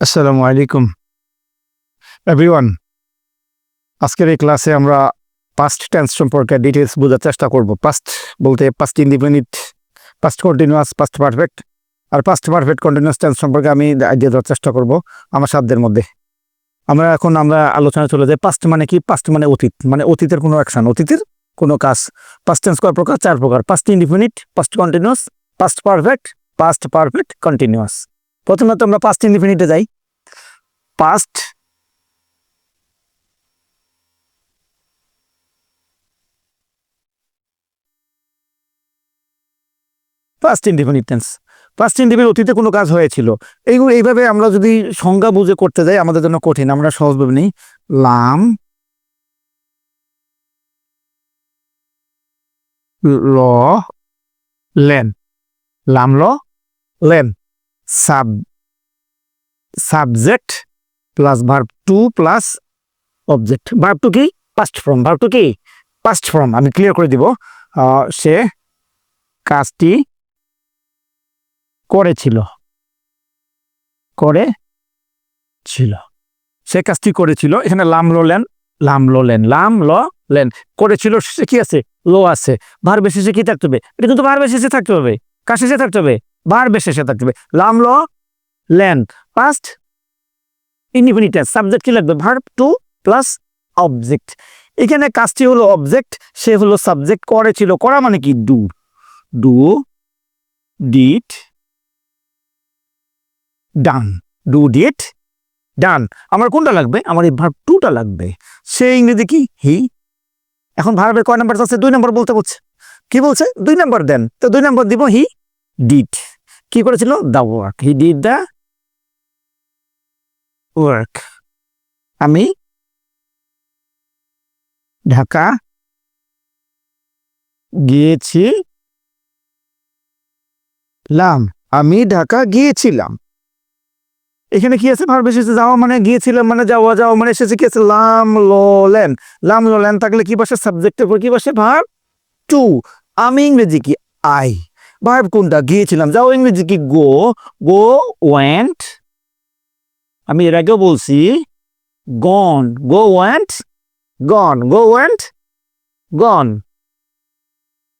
আসসালামু আলাইকুম। এভরিওয়ান আজকের এই ক্লাসে আমরা পাস্ট টেন্স সম্পর্কে ডিটেলস বোঝার চেষ্টা করব। পাস্ট বলতে past independent past continuous past perfect আর পাস্ট পারফেক্ট কন্টিনিউয়াস টেন্স সম্পর্কে আমি আইডিয়া দেওয়ার চেষ্টা করব আমার সাধ্যের মধ্যে। আমরা এখন, আমরা আলোচনা চলে যাই। পাস্ট মানে কি? পাস্ট মানে অতীত। মানে অতীতের কোনো অ্যাকশন অতীতের কোনো কাজ। পাস্ট টেন্স কয় প্রকার? চার প্রকার। Past independent past continuous past perfect past perfect continuous প্রথমে তো আমরা পাস্ট ইন্ডিপেন্ডেন্টে যাই। Past past independence past independent অতীতে কোনো কাজ হয়েছিল। এইগুলো এইভাবে আমরা যদি সংজ্ঞা বুঝে করতে যাই, আমাদের জন্য কঠিন, আমরা সহজভাবে নিই। লাম, ল, লেন। লাম, ল, lane. Sub subject plus verb two plus object verb two কি? পাস্ট ফর্ম ভার্ব টু কি? পাস্ট ফর্ম আমি ক্লিয়ার করে দিব। সে কাজটি করেছিল। করে ছিল সে কাজটি করেছিল। এখানে লাম লো লেন, লাম লো লেন, লাম ল লেন। করেছিল সে কি আছে? লো আছে। ভার শেষে কি থাকতে হবে? এটা কিন্তু ভার শেষে থাকতে হবে। কার শেষে থাকতে হবে? ভার শেষে থাকতে হবে। লাম ল লেন পাস্ট ইন্ডিপেন্ডেন্ট সাবজেক্ট কি লাগবে? ভার্ব টু প্লাস অবজেক্ট এখানে কাজটি হলো অবজেক্ট সে হলো সাবজেক্ট করেছিল করা মানে কি? Do do did done do did done আমার কোনটা লাগবে? আমার এই ভার্ব টুটা লাগবে। সে ইংরেজি কি? হি এখন ভার্বের কয় নাম্বার আছে? দুই নম্বর বলতে বলছে। কি বলছে? দুই নম্বর দেন। তো দুই নম্বর দিব হি ডিট কি করেছিল? The work he did the work আমি? ঢাকা? গিয়েছি? লাম, আমি ঢাকা গিয়েছিলাম। এখানে কি আছে? ভার্ব এসেছে যাওয়া মানে গিয়েছিলাম মানে যাওয়া যাওয়া মানে এসেছে কি আছে? লাম লোলেন লাম লোলেন থাকলে কি বসে সাবজেক্টের উপর কি বসে ভার্ব টু। আমি ইংরেজি কি? আই। ভার্ব কোনটা? গিয়েছিলাম। যাও ইংরেজি কি? গো। গো ওয়েন্ট আমি এর আগেও বলছি gone go went gone go went gone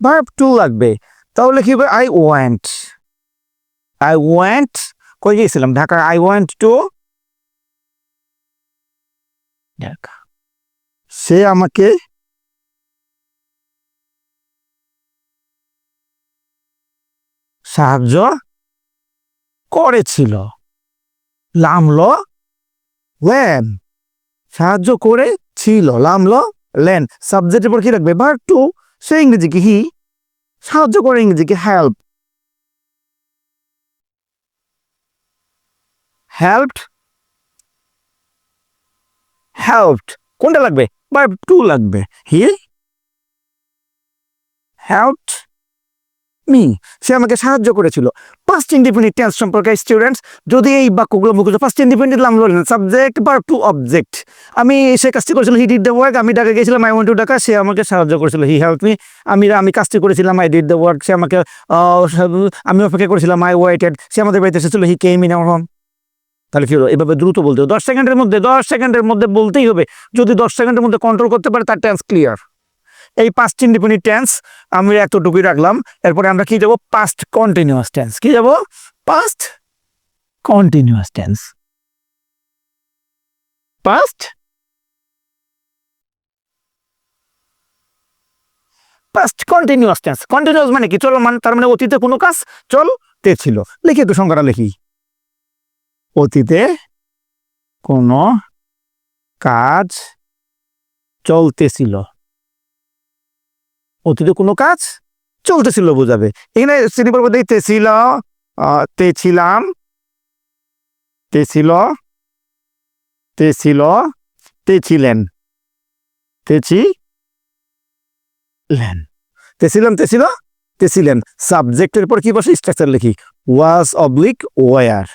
verb two লাগবে। তাহলে কি হবে? আই ওয়েন্ট আই ওয়েন্ট কই গিয়েছিলাম Dhaka I went to Dhaka. সে আমাকে সাহায্য করেছিল। লামল লেন। সাহায্য করে ছিল, লামল লেন। সাবজেক্টের পর কি রাখবে? ভার টু সে ইংরেজি কি হি সাহায্য করে ইংরেজি কি হেল্প হেল্পড হেল্পড কোনটা লাগবে? ভার টু লাগবে। হি হেল্পড মি, সে আমাকে সাহায্য করেছিল। পাস্ট ইন্ডিপেন্ডেন্ট টেন্স সম্পর্কে স্টুডেন্টস যদি এই বাক্যগুলো মুখস্থ ফার্স্ট ইন্ডিপেন্ডেন্ট লাম সাবজেক্ট বা টু অবজেক্ট আমি সে কাজটি করেছিল হি ডিড দ্য ওয়ার্ক আমি ডাকা গেছিলাম আই ওয়ান্ট টু ডাকা, সে আমাকে সাহায্য করেছিল হি হেল্প মি আমি আমি কাজটি করেছিলাম আই ডিড দ্য ওয়ার্ক সে আমাকে আমি অপেক্ষা করেছিলাম আই ওয়েটেড সে আমাদের বাড়িতে এসেছিল he came in our home তাহলে কি হলো? এভাবে দ্রুত বলতে হবে, দশ সেকেন্ডের মধ্যে, দশ সেকেন্ডের মধ্যে বলতেই হবে। যদি দশ সেকেন্ডের মধ্যে কন্ট্রোল করতে পারে, তার টেন্স ক্লিয়ার এই পাস্ট ইন্ডিপেন্ডেন্ট টেন্স আমি এতটুকুই রাখলাম। এরপরে আমরা কি যাব? পাস্ট কন্টিনিউয়াস টেন্স কি যাব? Past continuous tense past past continuous tense continuous মানে কি? চলমান তার মানে অতীতে কোনো কাজ চলতে ছিল। লিখি একটু সংখ্যাটা লিখি। অতীতে কোনো কাজ চলতেছিল অতীতে কোনো কাজ চলতেছিল বোঝাবে। এখানে শ্রেণীপর্ব দিয়ে তেছিল আহ, তে ছিলাম তে ছিল তে ছিল তে ছিলেন তেছি লেন তে ছিলাম তে ছিল তে ছিলেন। সাবজেক্টের পর কি বসে? স্ট্রাকচার লিখি। Was oblique were.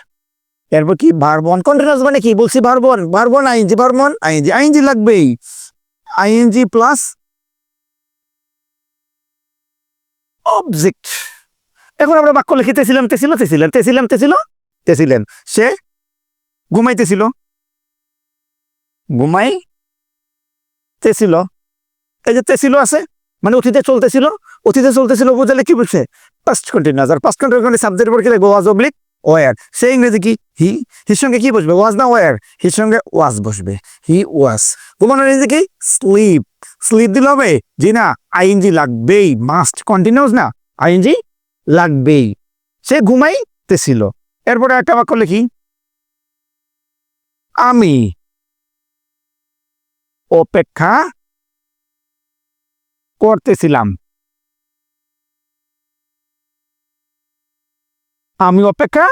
এরপর কি? Verb one. কন্টিনিউয়াস মানে কি? বলছি verb one. Verb one ING verb one ING ING লাগবেই। আইএনজি প্লাস অবজেক্ট এখন আমরা বাক্য লিখিতেছিলাম, তেছিল, তেছিলেন তেছিলাম তেছিল, তেছিলেন। সে ঘুমাইতেছিল। ঘুমাই তেছিল। এই যে তেছিল আছে মানে অতীতে চলতেছিল অতীতে চলতেছিল বোঝালে কি বলছে পাস্ট কন্টিনিউয়াস আর পাস্ট কন্টিনিউয়াস সাবজেক্টের পর কি লাগবে ওয়াজ অবলিক ওয়ার সে ইংরেজি কি? হি হির সঙ্গে কি বসবে? ওয়াজ না ওয়ার হির সঙ্গে ওয়াজ বসবে। হি ওয়াজ ঘুমানোর ইংরেজি কি? স্লিপ স্লিপ দিলে হবে? জি না আইএনজি লাগবেই। মাস্ট কন্টিনিউস না? আইএনজি লাগবেই। সে ঘুমাইতেছিল। এরপরে একটা বাক্য লিখি। আমি অপেক্ষা করতেছিলাম। আমি অপেক্ষা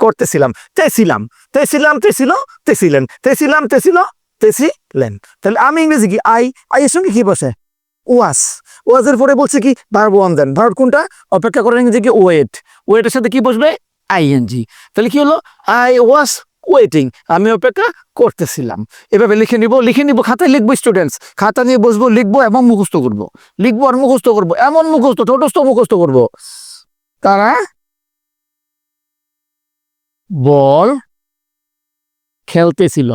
করতেছিলাম। তেছিলাম। তেছিলাম, তেছিল, তেছিলেন। তেছিলাম, তেছিল তেছিলেন তাহলে আমি ইংরেজি কি? আই। আই এর সঙ্গে কি বসে? ওয়াস। ওয়াজের পরে বলছে কি? ভার্ব ওয়ান দেন। ভার্ব কোনটা? অপেক্ষা করার ইংরেজি কি? ওয়েট। ওয়েটের সাথে কি বসবে? আইএনজি তাহলে কি হলো? I was waiting. আমি অপেক্ষা করতেছিলাম। এভাবে লিখে নিব। লিখে নিব খাতায় লিখব স্টুডেন্টস। খাতা নিয়ে বসবো, লিখব, এবং মুখস্থ করব। লিখব আর মুখস্থ করব। এমন মুখস্থ ছোটস্থ মুখস্থ করব। তারা বল খেলতেছিল।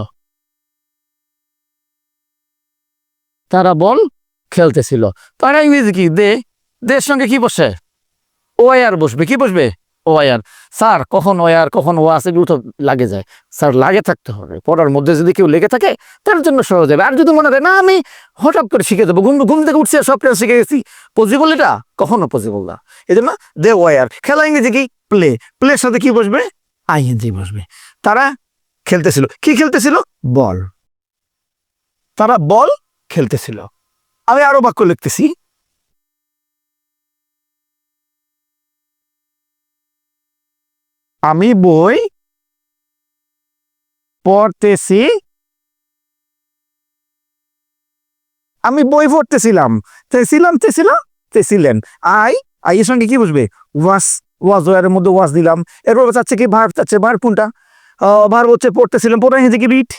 তারা বল খেলতেছিল। তারা ইংরেজি কি? দে দের সঙ্গে কি বসে? ওয়ার বসবে। কি বসবে? ওয়ার স্যার, কখন ওয়ার কখন ওয়াস এগুলো তো লাগে যায়। স্যার, লাগে থাকতে হবে। পড়ার মধ্যে যদি কেউ লেগে থাকে, তার জন্য সহজ হবে। আর যদি মনে হয় না, আমি হঠাৎ করে শিখে দেবো, ঘুম ঘুম থেকে উঠছে, সব প্লেয়ার শিখে গেছি পসিবল এটা? কখনো পসিবল না। এই জন্য দে ওয়ার খেলা ইংরেজি কি? প্লে। প্লের সাথে কি বসবে? আইএনজি বসবে। তারা খেলতেছিল। কি খেলতেছিল? বল। তারা বল খেলতেছিল। আমি আরও বাক্য লিখতেছি। আমি বই পড়তেছি। আমি বই পড়তেছিলাম। তেছিলাম তেছিল তেছিলেন। আই আই এর সঙ্গে কি বুঝবে? ওয়াস ওয়াজ এর মধ্যে ওয়াজ দিলাম। এরপর চাচ্ছে কি ভার চাচ্ছে ভার কোনটা? ভার হচ্ছে পড়তেছিলাম। পড়া হয়েছে কি রিড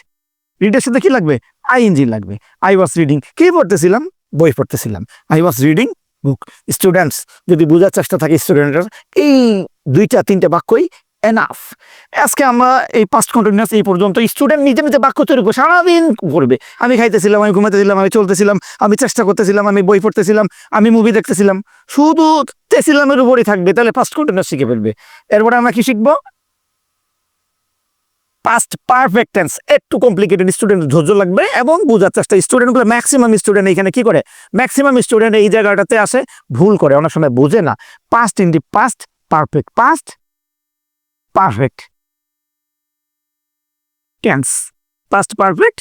রিডের সাথে কি লাগবে? আইএনজি লাগবে। আই ওয়াজ রিডিং কি পড়তেছিলাম? বই পড়তেছিলাম। I was reading book students যদি বোঝার চেষ্টা থাকে স্টুডেন্টের এই দুইটা, তিনটা বাক্যই এনাফ আজকে আমরা এই পাস্ট কন্টিনিউয়াস এই পর্যন্ত স্টুডেন্ট নিজে নিজে বাক্য তৈরি করে সারাদিন করবে আমি খাইতেছিলাম, আমি ঘুমাতেছিলাম আমি চলতেছিলাম, আমি চেষ্টা করতেছিলাম, আমি বই পড়তেছিলাম, আমি মুভি দেখতেছিলাম। শুধু তেছিলামের উপরই থাকবে, তাহলে পাস্ট কন্টিনিউয়াস শিখে ফেলবে। এরপরে আমরা কি শিখব? পাস্ট পারফেক্ট টেন্স একটু কমপ্লিকেটেড স্টুডেন্ট ধৈর্য লাগবে এবং বোঝার চেষ্টা স্টুডেন্টগুলো ম্যাক্সিমাম স্টুডেন্ট এখানে কি করে? ম্যাক্সিমাম স্টুডেন্ট এই জায়গাটাতে আসে, ভুল করে, অনেক সময় বোঝে না। Past in the past perfect past perfect tense past perfect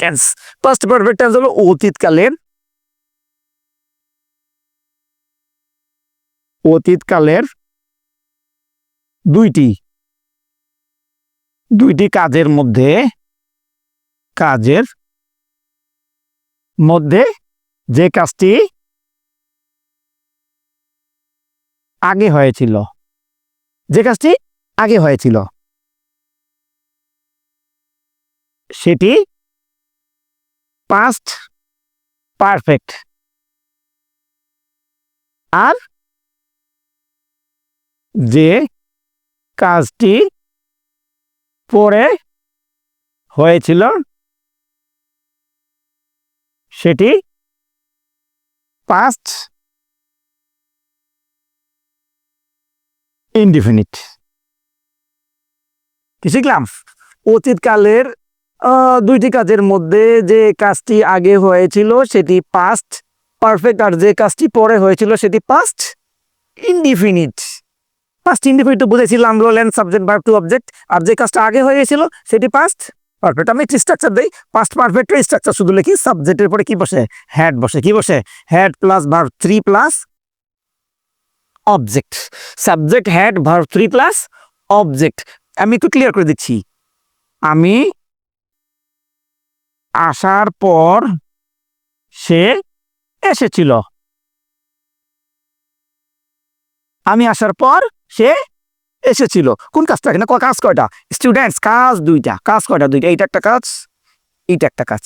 tense past perfect tense হলো অতীতকালের অতীতকালের দুইটি দুইটি কাজের মধ্যে কাজের মধ্যে যে কাজটি আগে হয়েছিল, যে কাজটি আগে হয়েছিল, সেটি পাস্ট পারফেক্ট আর যে কাজটি পরে হয়েছিল সেটি পাস্ট ইনডিফিনিট কি শিখলাম? অতীতকালের দুইটি কাজের মধ্যে যে কাজটি আগে হয়েছিল সেটি পাস্ট পারফেক্ট আর যে কাজটি পরে হয়েছিল সেটি পাস্ট ইনডিফিনিট পাস্ট ইনডিফিনিট তো বুঝেছিলাম rule and subject verb two object আর যে কাজটা আগে হয়ে গেছিল, সেটি পাস্ট পারফেক্ট আমি একটি স্ট্রাকচার দেই। পাস্ট পারফেক্টের স্ট্রাকচার শুধু লিখি সাবজেক্টের পরে কি বসে? হ্যাড বসে। কি বসে? Had plus verb three plus object subject had verb three plus object আমি একটু ক্লিয়ার করে দিচ্ছি। আমি আসার পর সে এসেছিল। আমি আসার পর সে এসেছিল। কোন কাজটা? ক- কাজ কয়টা? স্টুডেন্টস কাজ দুইটা। কাজ কয়টা? দুইটা। এইটা একটা কাজ, এইটা একটা কাজ।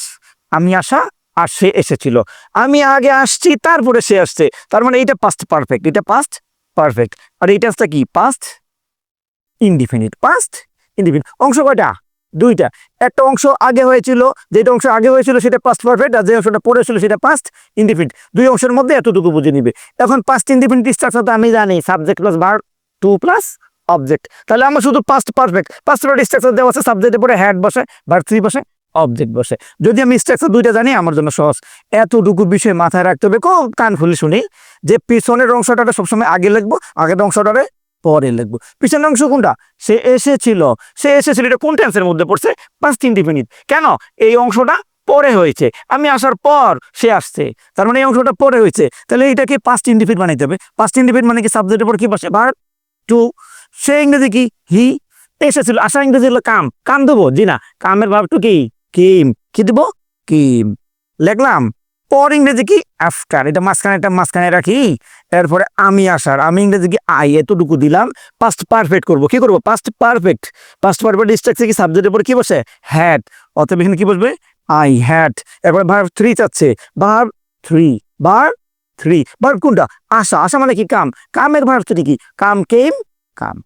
আমি আসা আর সে এসেছিল। আমি আগে আসছি, তারপরে সে আসছে। তার মানে এইটা পাস্ট পারফেক্ট এটা পাস্ট পারফেক্ট আর এইটা কি? পাস্ট ইনডিফিনিট পাস্ট ইনডিফিনিট অংশ কয়টা? দুইটা। একটা অংশ আগে হয়েছিল, যেটা অংশ আগে হয়েছিল সেটা পাস্ট পারফেক্ট আর যে অংশটা পরে ছিল সেটা পাস্ট ইনডিফিনিট দুই অংশের মধ্যে এতটুকু বুঝে নিবে। এখন পাস্ট ইনডিফিনিট স্ট্রাকচার তো আমি জানি। Subject plus verb two plus object তাহলে আমার শুধু past perfect past perfect structure দেওয়া আছে সাবজেক্টের পরে হ্যাড বসে ভার থ্রি বসে অবজেক্ট বসে। যদি আমি স্ট্রাকচার দুইটা জানি, আমার জন্য সহজ। এতটুকু বিষয় মাথায় রাখতে হবে, খুব কান খুলে শুনি, যে পিছনের অংশটাতে সবসময় আগে লিখব, আগের অংশটারে পরে লিখব। পিছনের অংশ কোনটা? সে এসেছিল সে এসেছিল, এটা কোন টেন্সের মধ্যে পড়ছে? পাস্ট ইনডিফিনিট কেন? এই অংশটা পরে হয়েছে। আমি আসার পর সে আসছে। তার মানে এই অংশটা পরে হয়েছে। তাহলে এটাকে পাস্ট ইনডিফিট বানাইতে হবে। পাস্ট ইনডিফিট মানে কি? সাবজেক্টের পর কি বসে? ভার টু, সে ইংরেজি কি? হি। এসেছিল আসা ইংরেজি হলো কাম। কাম দেবো? জি না। কামের ভাব টু কি? কিম। কি দেবো? কিম। লেখলাম। পর ইংরেজি কি? আফটার। এটা মাঝখানে এটা মাঝখানে রাখি। এরপরে আমি আসার। আমি ইংরেজি কি? আই। এতটুকু দিলাম। পাস্ট পারফেক্ট করব। কি করব? Past perfect past perfect structure কি সাবজেক্টের পরে কি বসে? হ্যাড অতএব এখানে কি বসবে? আই হ্যাড এরপরে ভার থ্রি চাচ্ছে। ভার থ্রি বার থ্রি বার কোনটা আশা আশা মানে কি? কাম। কামের ভার থ্রি কি? কাম কেম? কাম।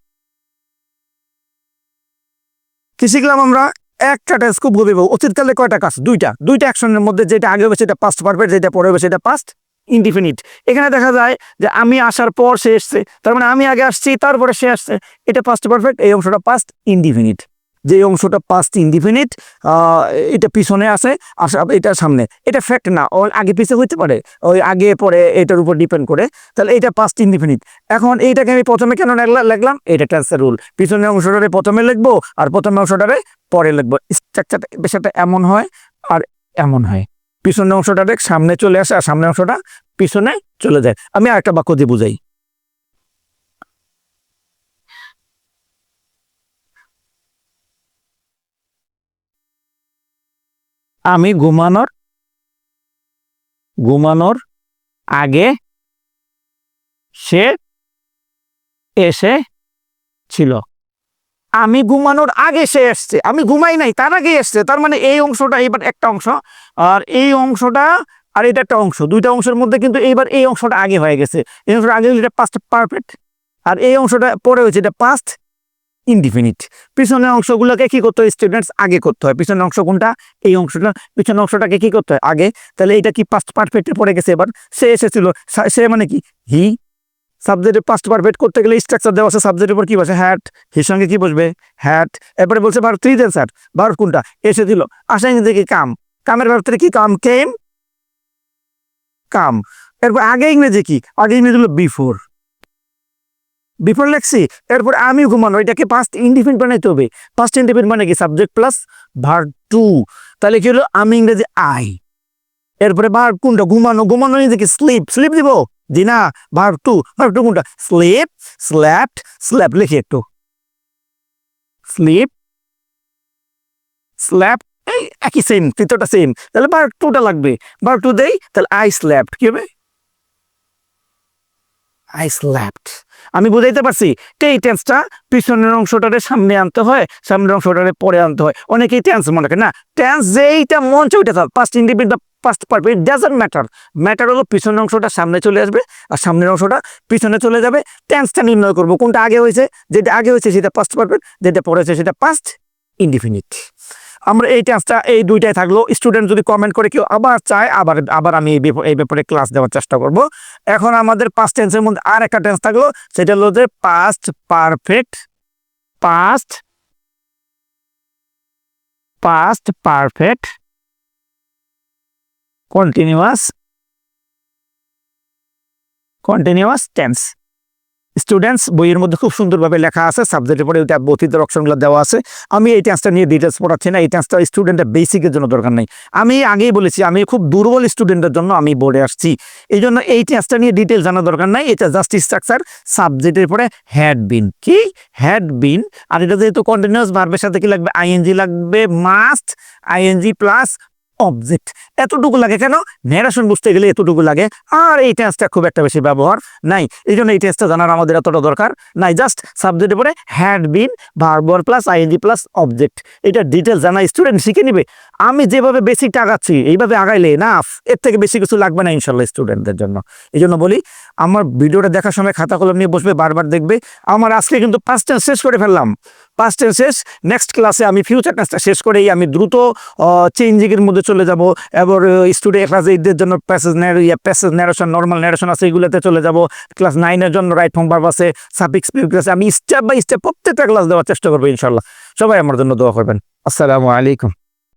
কি শিখলাম আমরা? একটা টেন্স খুব গভীর অতীতকালে কয়টা কাজ? দুইটা। দুইটা অ্যাকশনের মধ্যে যেটা আগে হবে সেটা পাস্ট পারফেক্ট যেটা পরে হবে সেটা পাস্ট ইনডিফিনিট এখানে দেখা যায় যে আমি আসার পর সে এসছে, তার মানে আমি আগে আসছি, তারপরে সে আসছে। এটা পাস্ট পারফেক্ট এই অংশটা পাস্ট ইনডিফিনিট যে অংশটা পাস্ট ইনডিফিনিট এটা পিছনে আছে, আসা, এটা সামনে। এটা ফ্যাক্ট না, ও আগে পিছে হইতে পারে, ওই আগে পরে এটার উপর ডিপেন্ড করে। তাহলে এটা পাস্ট ইনডিফিনিট এখন এইটাকে আমি প্রথমে কেন লিখলাম? এটা ট্রান্সফার রুল পিছনের অংশটারে প্রথমে লিখব, আর প্রথমে অংশটারে পরে লিখব। স্ট্রাকচারটা বিষয়টা এমন হয়, আর এমন হয়। পিছনের অংশটারে সামনে চলে আসে, আর সামনের অংশটা পিছনে চলে যায়। আমি আরেকটা বাক্য দিয়ে বুঝাই। আমি ঘুমানোর ঘুমানোর আগে সে এসে ছিল আমি ঘুমানোর আগে সে এসছে। আমি ঘুমাই নাই, তার আগে এসছে। তার মানে এই অংশটা এবার একটা অংশ। আর এই অংশটা, আর এটা একটা অংশ। দুইটা অংশের মধ্যে কিন্তু এইবার এই অংশটা আগে হয়ে গেছে। এই অংশটা আগে এটা পাস্ট পারফেক্ট আর এই অংশটা পরে হয়েছে, এটা পাস্ট ইনডিফিনিট পিছনের অংশগুলোকে কি করতে হয়? স্টুডেন্টস আগে করতে হয়। পিছনের অংশ কোনটা? এই অংশটা। পিছনের অংশটাকে কি করতে হয়? আগে। তাহলে এটা কি পাস্ট পারফেক্টে পড়ে গেছে এবার? সে এসেছিল। সে মানে কি? হি সাবজেক্টের পাস্ট পারফেক্ট করতে গেলে স্ট্রাকচার দেওয়া আছে। সাবজেক্টের উপর কি বসে? হ্যাট হির সঙ্গে কি বসবে? হ্যাট এরপরে বলছে বার থ্রি দেন স্যার বার কোনটা? এসেছিল। আশা ইংরেজি কি? কাম কামের ব্যাপারে কি? কাম কেম কাম এরপর আগে ইংরেজি কি? আগে ইংরেজি হলো বিফোর বিফোর লেখছি এরপর আমি ঘুমানো, এটাকে পাস্ট ইন্ডিপেন্ড বানাইতে হবে। পাস্ট ইন্ডিপেন্ড মানে কি? সাবজেক্ট প্লাস ভার টু তাহলে কি হলো? আমি ইংরেজি আই এরপরে বার কোনটা? ঘুমানো। ঘুমানো ইংরেজি স্লিপ স্লিপ দিব? জি না ভার টু ভার টু কোনটা? স্লিপ স্ল্যাপড স্ল্যাপ লিখি একটু। স্লিপ স্ল্যাপ এই একই সেম তৃতীয়টা সেম তাহলে বার টুটা লাগবে। বার টু দেই, তাহলে আই স্ল্যাপড কি হবে? আই স্ল্যাপড আমি বুঝাইতে পারছি তো এই টেন্সটা পিছনের অংশটারে সামনে আনতে হয়, সামনের অংশটারে পরে আনতে হয়। অনেকেই টেন্স মনে করে, না টেন্স যেইটা মন ওইটা পাস্ট ইন্ডিপেন্ডেন্ট পাস্ট পারবে ইট ডাজন্ট ম্যাটার ম্যাটার হলো পিছনের অংশটা সামনে চলে আসবে, আর সামনের অংশটা পিছনে চলে যাবে। টেন্সটা নির্ণয় করব, কোনটা আগে হয়েছে, যেটা আগে হয়েছে সেটা পাস্ট পারবে যেটা পরে হয়েছে সেটা পাস্ট ইনডিফিনিট আমরা এই টেন্সটা এই দুইটাই থাকল। স্টুডেন্ট যদি কমেন্ট করে কেউ আবার চায়, আবার আবার আমি এই ব্যাপারে ক্লাস দেওয়ার চেষ্টা করব। এখন আমাদের পাস্ট টেন্সের মধ্যে আর একটা টেন্স থাকল, সেটা হলো যে past perfect past past perfect continuous continuous tense students বইয়ের মধ্যে খুব সুন্দরভাবে লেখা আছে সাবজেক্টের পরে ওইটা অতীতের অপশনগুলো দেওয়া আছে। আমি এই টেন্সটা নিয়ে ডিটেলস পড়াচ্ছি না, এই টেন্সটা স্টুডেন্টের বেসিকের জন্য দরকার নেই। আমি আগেই বলেছি, আমি খুব দুর্বল স্টুডেন্টের জন্য আমি বোর্ডে আসছি। এই জন্য এই টেন্সটা নিয়ে ডিটেলস জানা দরকার নাই, এটা জাস্ট স্ট্রাকচার সাবজেক্টের পরে হ্যাড বিন কি? হ্যাড বিন আর এটা যেহেতু কন্টিনিউয়াস ভার্বের সাথে কি লাগবে? আইএনজি লাগবে মাস্ট আইএনজি প্লাস অবজেক্ট এতটুকু লাগে কেন? ন্যারেশন বুঝতে গেলে এতটুকু লাগে। আর এই টেন্সটা খুব একটা বেশি ব্যবহার নাই। এই জন্য এই টেন্সটা জানার আমাদের এতটা দরকার নাই। জাস্ট সাবজেক্টের পরে হ্যাড বিন ভার্বর প্লাস আইএনজি প্লাস অবজেক্ট এটা ডিটেলস জানা স্টুডেন্ট শিখে নিবে। আমি যেভাবে বেসিকটা আগাচ্ছি এইভাবে আগাইলে না এর থেকে বেশি কিছু লাগবে না ইনশাল্লাহ স্টুডেন্টদের জন্য। এই জন্য বলি, আমার ভিডিওটা দেখার সময় খাতা কলম নিয়ে বসবে, বারবার দেখবে। আমার আজকে কিন্তু পাঁচ টেন্স শেষ করে ফেললাম। পাস্ট টেন্স শেষ নেক্সট ক্লাসে আমি ফিউচার টেন্সটা শেষ করেই আমি দ্রুত চেঞ্জিংয়ের মধ্যে চলে যাব। এবার স্টুডেন্ট ক্লাস এইটদের জন্য passage passage narration normal narration আছে, এগুলোতে চলে যাব। ক্লাস নাইনের জন্য রাইট ফর্ম ভার্ব আছে প্রিফিক্স আছে আমি স্টেপ বাই স্টেপ প্রত্যেকটা ক্লাস দেওয়ার চেষ্টা করব ইনশাল্লাহ সবাই আমার জন্য দোয়া করবেন। আসসালামু আলাইকুম।